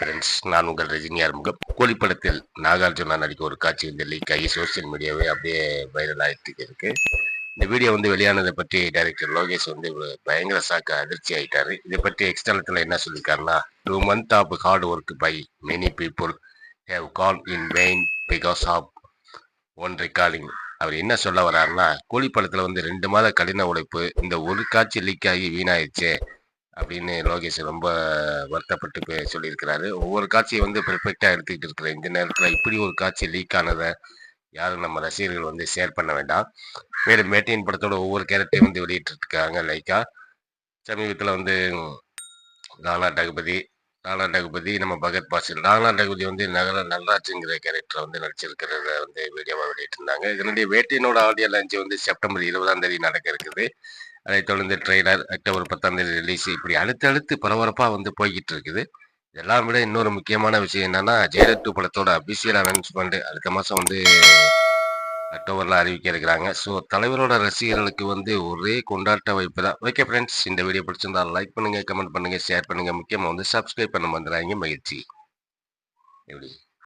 Friends நான் உங்கள் ரஜினி ஆறுமுகம் கூலி படத்தில் நாகார்ஜுனா நடிக்க ஒரு காட்சி வந்து லீக் ஆகி சோசியல் மீடியாவே அப்படியே வைரல் ஆகிட்டு இருக்கு. இந்த வீடியோ வந்து வெளியானதை பற்றி டைரக்டர் லோகேஷ் வந்து பயங்கர சாக்க அதிர்ச்சி ஆயிட்டாரு. இதை பற்றி எக்ஸ்டர்னத்தில் என்ன சொல்லியிருக்காருன்னா two month of hard work by many people have gone in vain because of one recording அவர் என்ன சொல்ல வர்றாருன்னா கூலி படத்தில் வந்து ரெண்டு மாத கடின உழைப்பு இந்த ஒரு காட்சி லீக் ஆகி வீணாயிடுச்சே. அப்படின்னு லோகேஷ் ரொம்ப வருத்தப்பட்டு பே- சொல்லியிருக்கிறாரு. ஒவ்வொரு காட்சியை வந்து பெர்ஃபெக்டாக எடுத்துக்கிட்டு இருக்கிற இந்த நேரத்தில் இப்படி ஒரு காட்சி லீக் ஆனதை யாரும் நம்ம ரசிகர்கள் வந்து ஷேர் பண்ண வேண்டாம். மேலும் மேட்டின் படத்தோட ஒவ்வொரு கேரக்டரையும் வந்து வெளியிட்டிருக்காங்க லைக்கா சமீபத்தில் வந்து ராணா டகுபதி ராணா டகுபதி நம்ம பகத் பாசில். ராணா டகுபதி வந்து நகர நல்ராஜுங்கிற கேரக்டரை வந்து நடிச்சிருக்கிறத வந்து வீடியோவாக வெளியிட்டிருந்தாங்க. இதனுடைய வேட்டையினோட ஆடியோ லஞ்சு வந்து செப்டம்பர் இருபதாம் தேதி நடக்க இருக்குது. அதைத் தொடர்ந்து ட்ரெய்லர் அக்டோபர் பத்தாம் தேதி ரிலீஸ் இப்படி அடுத்தடுத்து பரபரப்பாக வந்து போய்கிட்டு இருக்குது இதெல்லாம் விட இன்னொரு முக்கியமான விஷயம் என்னன்னா ஜெயலலிதா டூ படத்தோட அபிஷியல் அனௌன்ஸ்மெண்ட் அடுத்த மாதம் வந்து அக்டோபரில் அறிவிக்க இருக்கிறாங்க. ஸோ தலைவரோட ரசிகர்களுக்கு வந்து ஒரே கொண்டாட்ட வைப்பு தான். ஓகே ஃப்ரெண்ட்ஸ் இந்த வீடியோ பிடிச்சிருந்தா லைக் பண்ணுங்க கமெண்ட் பண்ணுங்க ஷேர் பண்ணுங்க. முக்கியமாக வந்து சப்ஸ்கிரைப் பண்ண வந்துடுறாங்க மகிழ்ச்சி. எப்படி?